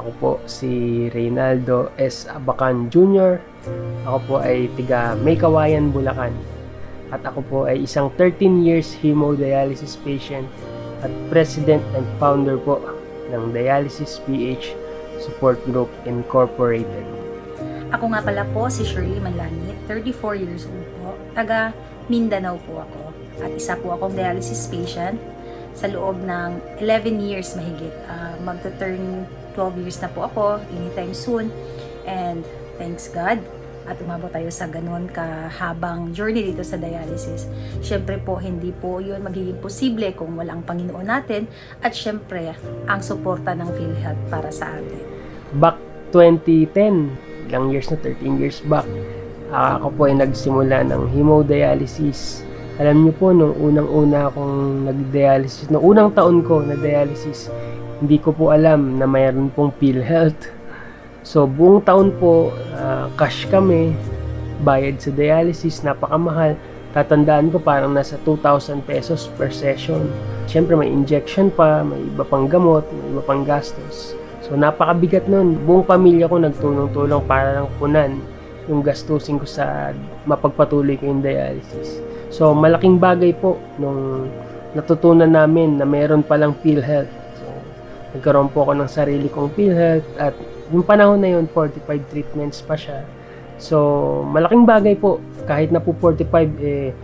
Ako po si Reynaldo S. Abacan Jr. Ako po ay tiga Maykawayan, Bulacan. At ako po ay isang 13 years hemodialysis patient at president and founder po ng Dialysis PH Support Group Incorporated. Ako nga pala po si Shirley Manlangit, 34 years old po. Taga Mindanao po ako. At isa po akong dialysis patient sa loob ng 11 years mahigit. Uh, magta-turn 12 years na po ako anytime soon. And thanks God at umabot tayo sa ganun kahabang journey dito sa dialysis. Siyempre po, hindi po yun magiging posible kung wala ang Panginoon natin at siyempre, ang suporta ng PhilHealth para sa atin. Back 2010, ilang years na, 13 years back, ah, ako po ay nagsimula ng hemodialysis. Alam niyo po, nung unang-una akong nag-dialysis, nung unang taon ko na dialysis, hindi ko po alam na mayroon pong PhilHealth. So, buong taon po, ah, cash kami, bayad sa dialysis, napakamahal. Tatandaan ko parang nasa 2,000 pesos per session. Siyempre may injection pa, may iba pang gamot, may iba pang gastos. So napakabigat nun. Buong pamilya ko nagtulong-tulong para lang punan yung gastusin ko sa mapagpatuloy ko yung dialysis. So malaking bagay po nung natutunan namin na meron palang PhilHealth. So, nagkaroon po ako ng sarili kong PhilHealth at yung panahon na yun, 45 treatments pa siya. So, malaking bagay po. Kahit na po 45, eh,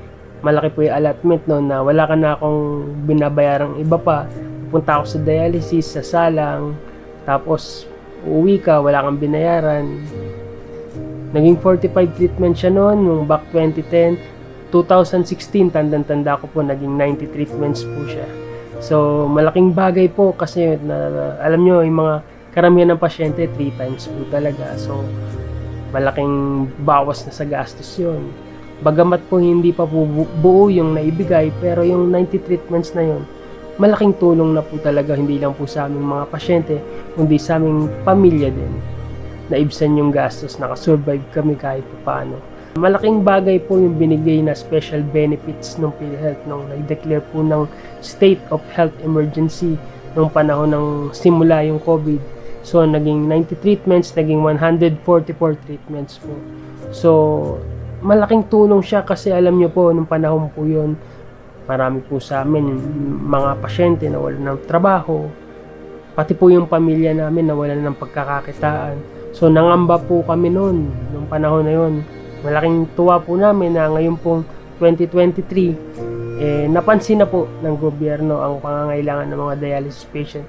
malaki po yung allotment no, na wala ka na akong binabayarang iba pa. Pupunta ako sa dialysis, sa salang, tapos uuwi ka, wala kang binayaran. Naging 45 treatment siya noon, yung back 2010. 2016, tandang-tanda ko po, naging 90 treatments po siya. So, malaking bagay po kasi na, alam nyo, yung mga karamihan ng pasyente, 3 times po talaga. So, malaking bawas na sa gastos yun. Bagamat po hindi pa po bu- buo yung naibigay, pero yung 90 treatments na yun, malaking tulong na po talaga, hindi lang po sa aming mga pasyente, kundi sa aming pamilya din. Naibsan yung gastos, nakasurvive kami kahit pa paano. Malaking bagay po yung binigay na special benefits ng PhilHealth nung nag-declare po ng state of health emergency nung panahon ng simula yung COVID. So, naging 90 treatments, naging 144 treatments po. So, malaking tulong siya kasi alam nyo po, nung panahon po yun, marami po sa amin, mga pasyente na wala ng trabaho, pati po yung pamilya namin na wala ng pagkakakitaan. So, nangamba po kami noon, nung panahon na yun. Malaking tuwa po namin na ngayon pong 2023, eh, napansin na po ng gobyerno ang pangangailangan ng mga dialysis patient.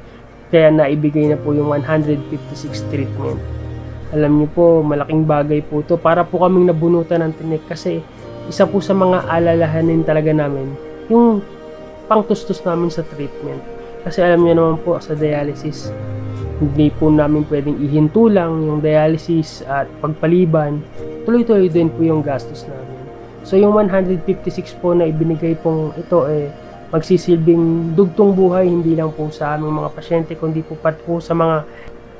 Kaya naibigay na po yung 156 treatment. Alam niyo po, malaking bagay po to para po kaming nabunutan ng tinik kasi isa po sa mga alalahanin talaga namin yung pangtustos namin sa treatment. Kasi alam niyo naman po sa dialysis, hindi po namin pwedeng ihinto lang yung dialysis at pagpaliban. Tuloy-tuloy din po yung gastos namin. So yung 156 po na ibinigay pong ito eh magsisilbing dugtong buhay hindi lang po sa aming mga pasyente kundi po pat po sa mga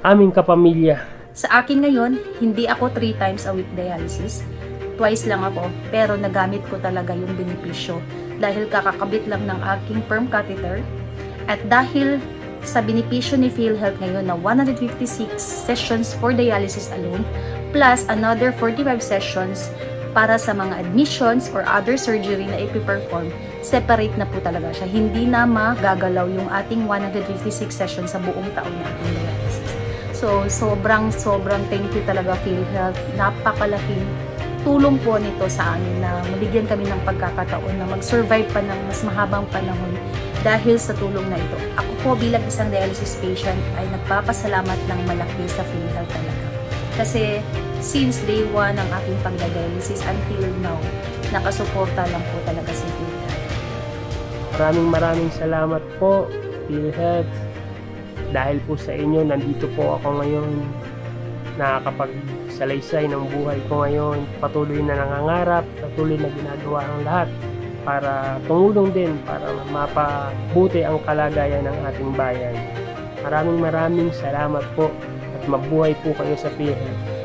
aming kapamilya Sa akin ngayon, hindi ako 3 times a week dialysis. Twice lang ako, pero nagamit ko talaga yung benepisyo dahil kakakabit lang ng aking perm catheter at dahil sa benepisyo ni PhilHealth ngayon na 156 sessions for dialysis alone plus another 45 sessions para sa mga admissions or other surgery na ipiperform, separate na po talaga siya. Hindi na magagalaw yung ating 156 sessions sa buong taon na ating dialysis. So, sobrang, sobrang thank you talaga PhilHealth. Napakalaking tulong po nito sa amin na mabigyan kami ng pagkakataon na mag-survive pa ng mas mahabang panahon dahil sa tulong na ito. Ako po bilang isang dialysis patient ay nagpapasalamat ng malaki sa PhilHealth talaga. Kasi since day one ng aking pagdadialysis until now, nakasuporta lang po talaga si PhilHealth. Maraming maraming salamat po, PhilHealth. Dahil po sa inyo, nandito po ako ngayon. Nakakapagsalaysay ng buhay ko ngayon. Patuloy na nangangarap, patuloy na ginagawa ang lahat para tumulong din para mapabuti ang kalagayan ng ating bayan. Maraming maraming salamat po at mabuhay po kayo sa PhilHealth.